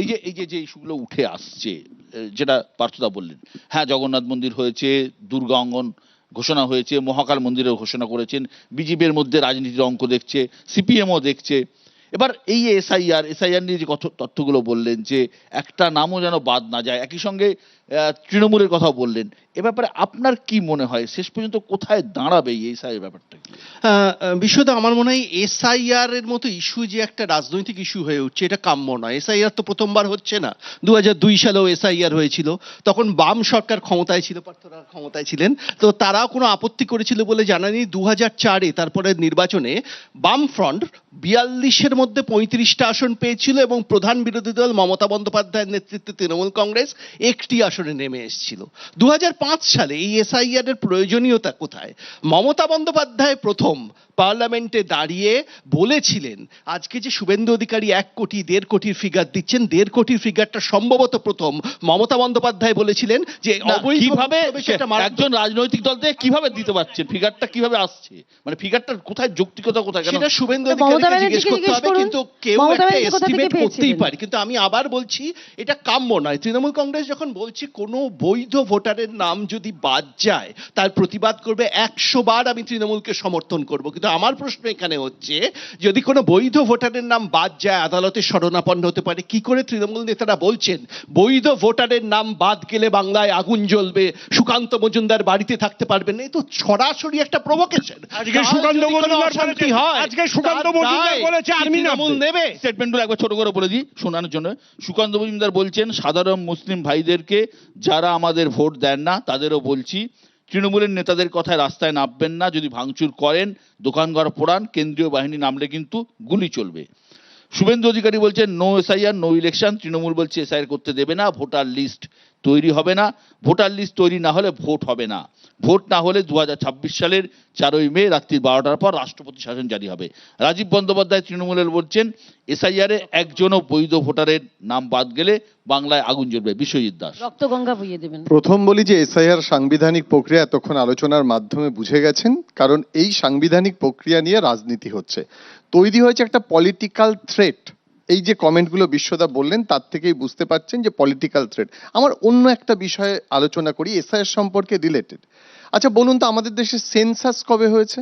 এই যে এই যে যে ইস্যুগুলো উঠে আসছে যেটা পার্থদা বললেন। হ্যাঁ জগন্নাথ মন্দির হয়েছে, দুর্গা অঙ্গন ঘোষণা হয়েছে, মহাকাল মন্দিরেও ঘোষণা করেছেন বিজেপির মধ্যে রাজনীতির অঙ্ক দেখছে, সিপিএমও দেখছে। এবার এই এসআইআর এসআইআর নিয়ে যে কথ- তথ্যগুলো বললেন যে, একটা নামও যেন বাদ না যায়, একই সঙ্গে তৃণমূলের কথা বললেন। এ ব্যাপারে আপনার কি মনে হয়? শেষ পর্যন্ত কোথায় দাঁড়াবে এই এসআইআর ব্যাপারটা? বিশ্বদা, আমার মনে হয় এসআইআর এর মতো ইস্যু যে একটা রাজনৈতিক ইস্যু হয়ে উঠছে, এটা কাম্য নয়। এসআইআর তো প্রথমবার হচ্ছে না। দু দুই সালেও এসআইআর হয়েছিল। তখন বাম সরকার ক্ষমতায় ছিল পার্থরা ক্ষমতায় ছিলেন। তো তারাও কোনো আপত্তি করেছিল বলে জানা নেই দু হাজার চারে তারপরে নির্বাচনে বাম ফ্রন্ট বিয়াল্লিশের মধ্যে পঁয়ত্রিশটা আসন পেয়েছিল এবং প্রধান বিরোধী দল মমতা বন্দ্যোপাধ্যায়ের নেতৃত্বে তৃণমূল কংগ্রেস একটি আসনে নেমে এসেছিল। দু হাজার পাঁচ সালে এই এসআইআর এর প্রয়োজনীয়তা কোথায়? মমতা বন্দ্যোপাধ্যায় প্রথম পার্লামেন্টে দাঁড়িয়ে বলেছিলেন আজকে যে শুভেন্দু অধিকারী এক কোটি দেড় কোটির ফিগার দিচ্ছেন দেড় কোটির ফিগারটা সম্ভবত প্রথম। মমতা বন্দ্যোপাধ্যায় বলেছিলেন যে কীভাবে একজন রাজনৈতিক দল থেকে কীভাবে দিতে পারছেন ফিগারটা কীভাবে আসছে? মানে ফিগারটার কোথায় যৌক্তিকতা কোথায় কেন? সেটা শুভেন্দু অধিকারীকে জিজ্ঞেস করতে হবে কিন্তু কেউ একটা এস্টিমেট করতেই পারে। কিন্তু আমি আবার বলছি এটা কাম্য নয়। তৃণমূল কংগ্রেস যখন বলছে কোনো বৈধ ভোটারের নাম যদি বাদ যায় তার প্রতিবাদ করবে একশো বার আমি তৃণমূলকে সমর্থন করব। কিন্তু আমার প্রশ্ন এখানে হচ্ছে যদি কোনো বৈধ ভোটারের নাম বাদ যায় আদালতে শরণাপন্ন হতে পারে কি করে তৃণমূল নেতারা বলছেন বৈধ ভোটারের নাম বাদ গেলে বাংলায় আগুন জ্বলবে সুকান্ত মজুমদার বাড়িতে থাকতে পারবেন না এই তো সরাসরি একটা প্রভোকেশন আজকে সুকান্ত মজুমদার বলেছেন- হয় আজকে সুকান্ত মজুমদার বলেছে আর্মি নামবে। নেবে। স্টেটমেন্টগুলো একবার ছোট করে বলে দিই শোনানোর জন্য। সুকান্ত মজুমদার বলছেন সাধারণ মুসলিম ভাইদেরকে যারা আমাদের ভোট দেন না তাদেরও বলছি তৃণমূলের নেতাদের কথায় রাস্তায় নামবেন না, যদি ভাঙচুর করেন দোকানঘর পোড়ান, কেন্দ্রীয় বাহিনী নামলে কিন্তু গুলি চলবে। শুভেন্দু অধিকারী বলছেন no SIR no election Trinamool বলছে এসআইআর করতে দেবে না, ভোটার লিস্ট তৈরি হবে না ভোটার লিস্ট তৈরি না হলে ভোট হবে না। ভোট না হলে দু হাজার ছাব্বিশ সালের চারই মে রাত্রি বারোটার পর রাষ্ট্রপতি শাসন জারি হবে। রাজীব বন্দ্যোপাধ্যায় তৃণমূলের বলছেন এসআইআর এ একজনও বৈধ ভোটারের নাম বাদ গেলে বাংলায় আগুন জ্বলবে। বিশ্বজিৎ দাস। রক্ত গঙ্গা বইয়ে দেবেন। প্রথম বলি যে এসআইআর সাংবিধানিক প্রক্রিয়া এতক্ষণ আলোচনার মাধ্যমে বুঝে গেছেন কারণ এই সাংবিধানিক প্রক্রিয়া নিয়ে রাজনীতি হচ্ছে। তৈরি হয়েছে একটা পলিটিক্যাল থ্রেট এই যে কমেন্টগুলো বিশ্বদা বললেন, তার থেকেই বুঝতে পারছেন যে পলিটিক্যাল থ্রেড আমার অন্য একটা বিষয়ে আলোচনা করি এসআইএস সম্পর্কে রিলেটেড আচ্ছা বলুন তো, আমাদের দেশে সেন্সাস কবে হয়েছে?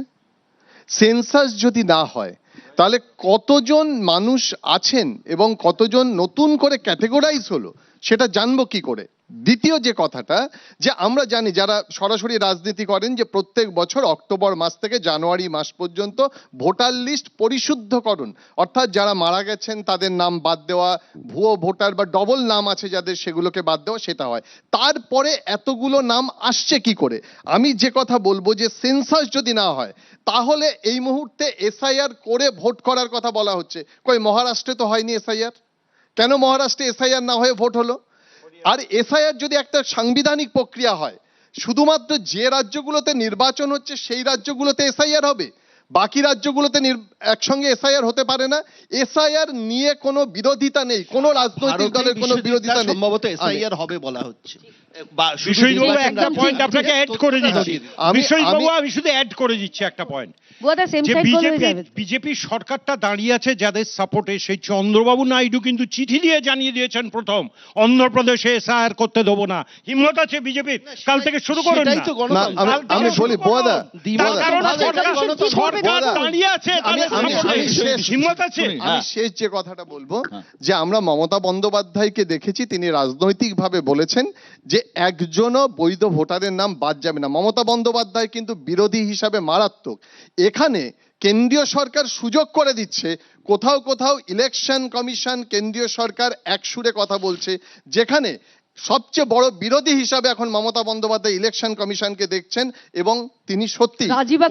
সেন্সাস যদি না হয়, তাহলে কতজন মানুষ আছেন এবং কতজন নতুন করে ক্যাটেগরাইজ হলো? সেটা জানব কি করে? দ্বিতীয় যে কথাটা, যে আমরা জানি যারা সরাসরি রাজনীতি করেন যে প্রত্যেক বছর অক্টোবর মাস থেকে জানুয়ারি মাস পর্যন্ত ভোটার লিস্ট পরিশুদ্ধকরণ। অর্থাৎ যারা মারা গেছেন তাদের নাম বাদ দেওয়া, ভুয়ো ভোটার বা ডবল নাম আছে যাদের সেগুলোকে বাদ দেওয়া, সেটা হয়। তারপরে এতগুলো নাম আসছে কি করে? আমি যে কথা বলব যে সেন্সাস যদি না হয়, তাহলে এই মুহূর্তে এসআইআর করে ভোট করার কথা বলা হচ্ছে। কই, মহারাষ্ট্রে তো হয়নি এসআইআর? কেন মহারাষ্ট্রে এসআইআর না হয়ে ভোট হলো? আর এসআইআর যদি একটা সাংবিধানিক প্রক্রিয়া হয়, শুধুমাত্র যে রাজ্যগুলোতে নির্বাচন হচ্ছে, সেই রাজ্যগুলোতে এসআইআর হবে? বাকি রাজ্যগুলোতে একসঙ্গে এসআইআর হতে পারে না। এসআইআর নিয়ে কোনো বিরোধিতা নেই কোনো রাজনৈতিক দলের কোনো বিরোধিতা নেই। সম্ভবত এসআইআর হবে বলা হচ্ছে। বা শুধু বিশ্বজিৎ বাবু নির্বাচন একটা পয়েন্ট আপনাকে অ্যাড করে দিচ্ছি। আমি- বিশ্বজিৎ বাবু আমি- আমি শুধু অ্যাড করে দিচ্ছি একটা পয়েন্ট বুয়াদা সেম যে সাইড গোল বিজেপি সরকারটা দাঁড়িয়ে আছে যাদের সাপোর্টে সেই চন্দ্রবাবু নাইডু কিন্তু চিঠি দিয়ে জানিয়ে দিয়েছেন প্রথম। অন্ধ্রপ্রদেশে এসআইআর করতে দেবো না। হিম্মত আছে বিজেপি কাল থেকে শুরু করুন না। আমি বলি। দাঁড়িয়ে আছে হিম্মত আছে আমি হ্যাঁ। শেষ যে কথাটা বলব হ্যাঁ। যে আমরা মমতা বন্দ্যোপাধ্যায়কে দেখেছি তিনি রাজনৈতিকভাবে বলেছেন যে একজনও বৈধ ভোটারের নাম বাদ যাবে না মমতা বন্দ্যোপাধ্যায় কিন্তু বিরোধী হিসাবে মারাত্মক এখানে কেন্দ্রীয় সরকার সুযোগ করে দিচ্ছে কোথাও কোথাও ইলেকশন কমিশন কেন্দ্রীয় সরকার এক সুরে কথা বলছে যেখানে সবচেয়ে বড় বিরোধী হিসাবে এখন মমতা বন্দ্যোপাধ্যায় ইলেকশন কমিশনকে দেখছেন এবং তিনি সত্যি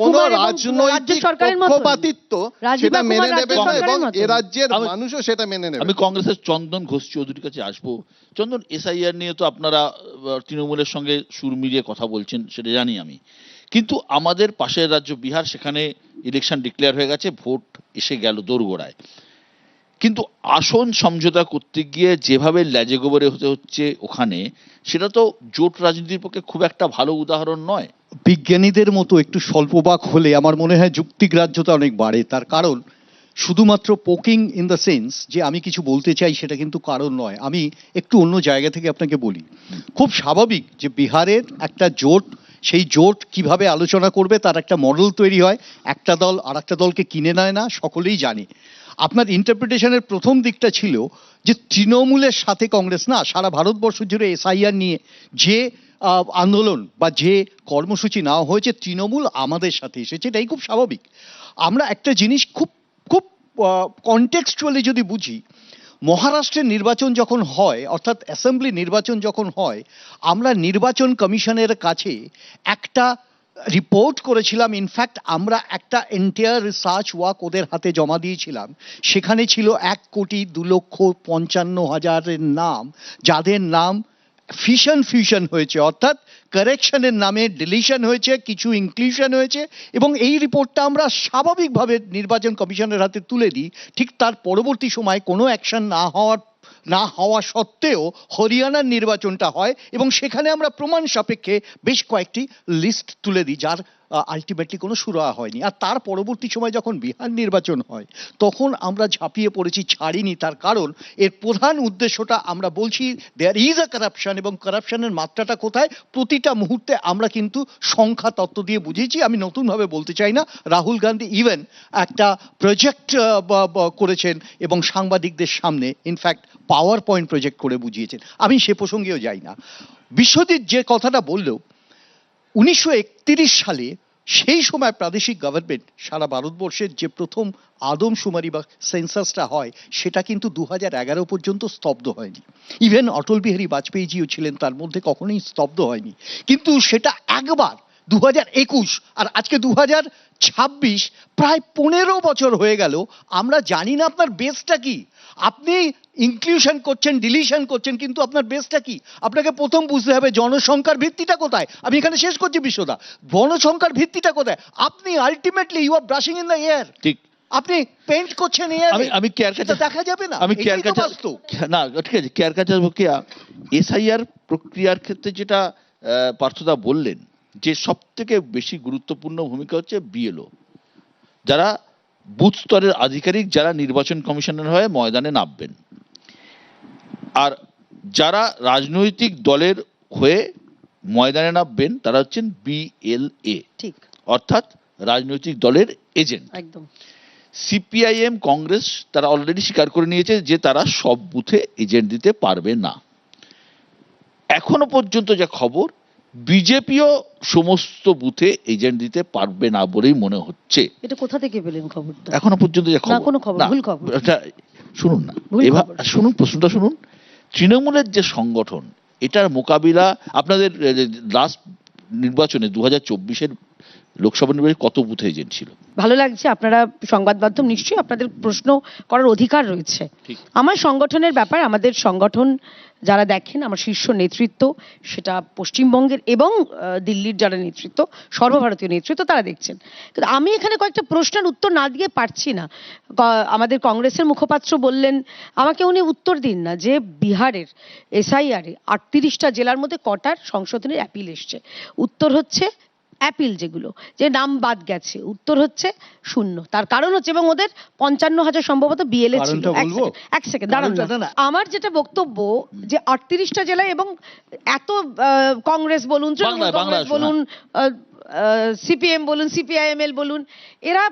কোন রাজনৈতিক সরকারের পক্ষপাতিত্ব সেটা মেনে নেবে না এবং এ রাজ্যের মানুষও সেটা মেনে নেবে। আমি কংগ্রেসের চন্দন ঘোষ চৌধুরীর কাছে আসব। চন্দন এসআইআর নিয়ে তো আপনারা তৃণমূলের সঙ্গে সুর মিলিয়ে কথা বলছেন সেটা জানি আমি। কিন্তু আমাদের পাশের রাজ্য বিহার সেখানে ইলেকশন ডিক্লেয়ার হয়ে গেছে ভোট এসে গেল দোরগোড়ায়। কিন্তু আসন সমঝোতা করতে গিয়ে যেভাবে ল্যাজে গোবরে হতে হচ্ছে ওখানে, সেটা তো জোট রাজনীতির পক্ষে খুব একটা ভালো উদাহরণ নয়। বিজ্ঞানীদের মতো একটু স্বল্পবাক হলে আমার মনে হয় যুক্তিগ্রাহ্যতা অনেক বাড়ে। তার কারণ, শুধুমাত্র পোকিং ইন দ্য সেন্স যে আমি কিছু বলতে চাই সেটা কিন্তু কারণ নয়। আমি একটু অন্য জায়গা থেকে আপনাকে বলি। খুব স্বাভাবিক যে বিহারের একটা জোট, সেই জোট কীভাবে আলোচনা করবে, তার একটা মডেল তৈরি হয়। একটা দল আর একটা দলকে কিনে নেয় না, সকলেই জানে। আপনার ইন্টারপ্রিটেশনের প্রথম দিকটা ছিল যে তৃণমূলের সাথে কংগ্রেস, না, সারা ভারতবর্ষ জুড়ে এসআইআর নিয়ে যে আন্দোলন বা যে কর্মসূচি নেওয়া হয়েছে, তৃণমূল আমাদের সাথে এসেছে, এটাই খুব স্বাভাবিক। আমরা একটা জিনিস খুব খুব কনটেক্সচুয়ালি যদি বুঝি, মহারাষ্ট্রের নির্বাচন যখন হয়, অর্থাৎ অ্যাসেম্বলি নির্বাচন যখন হয়, আমরা নির্বাচন কমিশনের কাছে একটা রিপোর্ট করেছিলাম ইনফ্যাক্ট আমরা একটা এন্টায়ার রিসার্চ ওয়ার্ক ওদের হাতে জমা দিয়েছিলাম। সেখানে ছিল এক কোটি দু লক্ষ পঞ্চান্ন হাজারের নাম, যাদের নাম ফিশন ফিউশন হয়েছে, অর্থাৎ কারেকশনের নামে ডিলিশন হয়েছে, কিছু ইনক্লুশন হয়েছে, এবং এই রিপোর্টটা আমরা স্বাভাবিকভাবে নির্বাচন কমিশনের হাতে তুলে দিই। ঠিক তার পরবর্তী সময় কোনো অ্যাকশন না হওয়ার না হওয়া সত্ত্বেও হরিয়ানার নির্বাচনটা হয় এবং সেখানে আমরা প্রমাণ সাপেক্ষে বেশ কয়েকটি লিস্ট তুলে দিই, যার আলটিমেটলি কোনো সুরাহা হয়নি। আর তার পরবর্তী সময় যখন বিহার নির্বাচন হয়, তখন আমরা ঝাঁপিয়ে পড়েছি, ছাড়িনি। তার কারণ, এর প্রধান উদ্দেশ্যটা আমরা বলছি দেয়ার ইজ আ কারাপশন এবং কারাপশনের মাত্রাটা কোথায়? প্রতিটা মুহূর্তে আমরা কিন্তু সংখ্যা তত্ত্ব দিয়ে বুঝিয়েছি। আমি নতুনভাবে বলতে চাই না, রাহুল গান্ধী ইভেন একটা প্রজেক্ট করেছেন এবং সাংবাদিকদের সামনে ইনফ্যাক্ট পাওয়ার পয়েন্ট প্রজেক্ট করে বুঝিয়েছেন। আমি সে প্রসঙ্গেও যাই না। বিশ্বজিৎ যে কথাটা বললেও উনিশশো একত্রিশ সালে সেই সময় প্রাদেশিক গভর্নমেন্ট সারা ভারতবর্ষের যে প্রথম আদমশুমারি বা সেন্সাসটা হয়, সেটা কিন্তু দু এগারো পর্যন্ত স্তব্ধ হয়নি। ইভেন অটল বিহারী বাজপেয়ীজিও ছিলেন, তার মধ্যে কখনোই স্তব্ধ হয়নি। কিন্তু সেটা একবার দু হাজার একুশ আর আজকে দু হাজার ছাব্বিশ প্রায় পনেরো বছর হয়ে গেল আমরা জানি না আপনার বেসটা কি। আপনি ইনক্লুশন করছেন ডিলিশন করছেন কিন্তু আপনার বেসটা কি? আপনাকে প্রথম বুঝতে হবে জনসংখ্যার ভিত্তিটা কোথায়। আমি এখানে শেষ করছি বিশ্বদা। জনসংখ্যার ভিত্তিটা কোথায়? আপনি ultimately you are brushing in the air ঠিক। আপনি পেন্ট করছেন এয়ার আমি আমি কেয়ার দেখা যাবে না। আমি কেয়ার তো কাছে বাস্তব। না ঠিক আছে। কেয়ার কাছে এসআইআর প্রক্রিয়ার ক্ষেত্রে যেটা পার্থদা বললেন যে সব থেকে বেশি গুরুত্বপূর্ণ ভূমিকা হচ্ছে বিএলও যারা বুথ স্তরের আধিকারিক যারা নির্বাচন কমিশনের হয়ে ময়দানে নামবেন। আর যারা রাজনৈতিক দলের হয়ে ময়দানে নামবেন তারা হচ্ছেন বিএলএ ঠিক। অর্থাৎ রাজনৈতিক দলের এজেন্ট। একদম। সিপিআইএম কংগ্রেস তারা অলরেডি স্বীকার করে নিয়েছে যে তারা সব বুথে এজেন্ট দিতে পারবে না। এখনও পর্যন্ত যা খবর বিজেপিও সমস্ত বুথে এজেন্ট দিতে পারবে না বলেই মনে হচ্ছে। এটা কোথা থেকে পেলেন খবরটা? এখনও পর্যন্ত যে খবর কোনো খবর, ভুল খবর। এটা শুনুন না। এবার শুনুন প্রশ্নটা শুনুন। তৃণমূলের যে সংগঠন এটার মোকাবিলা আপনাদের লাস্ট নির্বাচনে দু হাজার চব্বিশের লোকসভা নির্বাচনে কত বুথে এজেন্ট ছিল? ভালো লাগছে আপনারা সংবাদ মাধ্যম নিশ্চয়ই আপনাদের প্রশ্ন করার অধিকার রয়েছে। আমার সংগঠনের ব্যাপার আমাদের সংগঠন যারা দেখেন আমার শীর্ষ নেতৃত্ব সেটা পশ্চিমবঙ্গের এবং দিল্লির যারা নেতৃত্ব সর্বভারতীয় নেতৃত্ব তারা দেখছেন। কিন্তু আমি এখানে কয়েকটা প্রশ্নের উত্তর না দিয়ে পারছি না। আমাদের কংগ্রেসের মুখপাত্র বললেন আমাকে উনি উত্তর দিন না যে বিহারের এসআইআরে আটত্রিশটা জেলার মধ্যে কটার সংশোধনের অ্যাপিল এসছে। উত্তর হচ্ছে অ্যাপিল যেগুলো যে নাম বাদ গেছে উত্তর হচ্ছে শূন্য। তার কারণ হচ্ছে এবং ওদের পঞ্চান্ন হাজার সম্ভবত বিএলএ ছিল। এক? সেকেন্ড, দাঁড়ান। আমার যেটা বক্তব্য যে আটত্রিশটা জেলায় এবং এত কংগ্রেস বলুন তৃণমূল কংগ্রেস বলুন সিপিএম বলুন সিপিআইএমএল বলুন এরা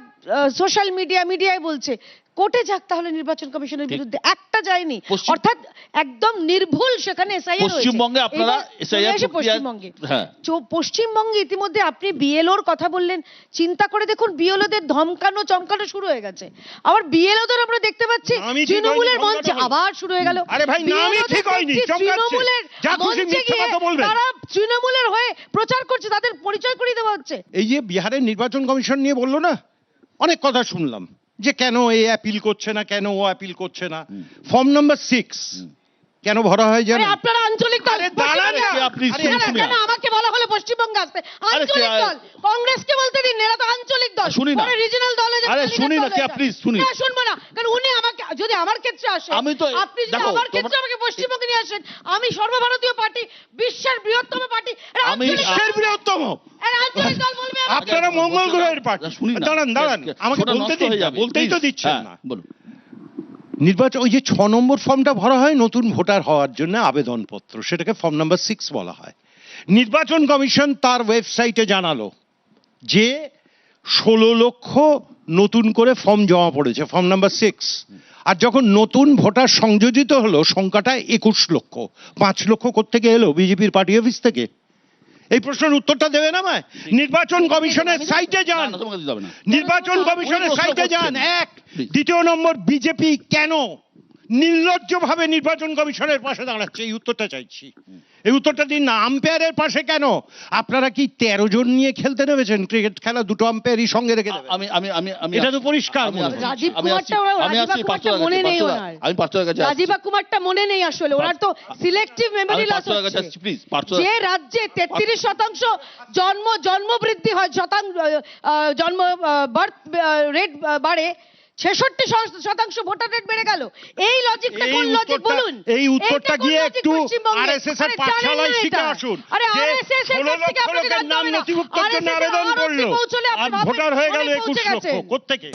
সোশ্যাল মিডিয়া মিডিয়ায় বলছে। কোর্টে যাক তাহলে নির্বাচন কমিশনের বিরুদ্ধে। একটা যায়নি। অর্থাৎ একদম নির্ভুল সেখানে এসআইআর পশ্চিমবঙ্গে আপনারা প্রক্রিয়া- পশ্চিমবঙ্গে। হ্যাঁ। পশ্চিমবঙ্গে ইতিমধ্যে আপনি বিএলওর কথা বললেন। চিন্তা করে দেখুন বিএলওদের ধমকানো চমকানো শুরু হয়ে গেছে। আবার বিএলওদের আমরা দেখতে পাচ্ছি তৃণমূলের মঞ্চে আবার শুরু হয়ে গেল। আরে ভাই, নামই ঠিক হয়নি, তৃণমূলের মঞ্চে গিয়ে কথা বলবেন। তারা তৃণমূলের হয়ে প্রচার করছে তাদের পরিচয় করিয়ে দেওয়া হচ্ছে। এই যে বিহারের নির্বাচন কমিশন নিয়ে বলল না? অনেক কথা শুনলাম। যে কেন এ অ্যাপিল করছে না কেন ও অ্যাপিল করছে না? ফর্ম নাম্বার সিক্স কেন ভরা হয় আরে জানেন? আপনারা আঞ্চলিক দল। আরে দাঁড়ান। আপনি শুনুন, কেন আমাকে বলা হলো পশ্চিমবঙ্গে আসতে? আঞ্চলিক দল। কংগ্রেসকে বলতে দিন এরা তো আঞ্চলিক দল। শুনি না। রিজিনাল দল যাবে, আরে শুনি না, কে শুনি। না শুনব না। কারণ উনি আমাকে যদি আমার ক্ষেত্রে আসে আমি তো- আপনি যদি আমার ক্ষেত্রে আমাকে পশ্চিমবঙ্গে নিয়ে আসেন আমি সর্বভারতীয় পার্টি বিশ্বের বৃহত্তম পার্টি আমি- বিশ্বের বৃহত্তম। আঞ্চলিক দল বলবে আপনারা মঙ্গল গ্রহের পার্টি। শুনি না দাঁড়ান দাঁড়ান আমাকে বলতে দিন। বলতেই তো দিচ্ছেন হ্যাঁ, না। বলুন। নির্বাচন, ওই যে ছ নম্বর ফর্মটা ভরা হয় নতুন ভোটার হওয়ার জন্য আবেদনপত্র, সেটাকে ফর্ম নাম্বার সিক্স বলা হয়। নির্বাচন কমিশন তার ওয়েবসাইটে জানালো যে ষোলো লক্ষ নতুন করে ফর্ম জমা পড়েছে, ফর্ম নাম্বার সিক্স। আর যখন নতুন ভোটার সংযোজিত হলো, সংখ্যাটা একুশ লক্ষ, পাঁচ লক্ষ কোত্থেকে এলো? বিজেপির পার্টি অফিস থেকে। এই প্রশ্নের উত্তরটা দেবে না আমায় নির্বাচন কমিশনের সাইটে যান। নির্বাচন কমিশনের সাইটে যান। এক. দ্বিতীয় নম্বর বিজেপি কেন নির্লজ্জভাবে নির্বাচন কমিশনের পাশে দাঁড়াচ্ছে? এই উত্তরটা চাইছি। এই উত্তরটা দিন না আম্পায়ারের পাশে কেন? আপনারা কি তেরো জন নিয়ে খেলতে নেমেছেন? ক্রিকেট খেলা দুটো আম্পায়ারই সঙ্গে রেখে আমি আমি আমি আমি এটা তো পরিষ্কার আমি আসছি, রাজীব কুমারটা মনে নেই আমি পার্থদার কাছে রাজীবা কুমারটা মনে নেই আসলে ওনার তো সিলেক্টিভ মেমোরি লস হচ্ছে। প্লিজ যে রাজ্যে তেত্রিশ শতাংশ জন্ম জন্ম বৃদ্ধি হয় শতাংশ আহ, জন্ম বার্থ রেট বাড়ে ছেষট্টি শতাংশ ভোটার রেট বেড়ে গেল। এই লজিকটা কোন লজিক বলুন? এই উত্তরটা গিয়ে একটু আরএসএস এর পাঠশালায় শিখে আসুন। আরে আরএসএস এর 16 কাছ থেকে জানতে নাম নথিভুক্ত জন্য আবেদন করল। আর ভোটার হয়ে গেল অনেক একুশ পৌঁছে লক্ষ। গেছেন। কোত্থেকে?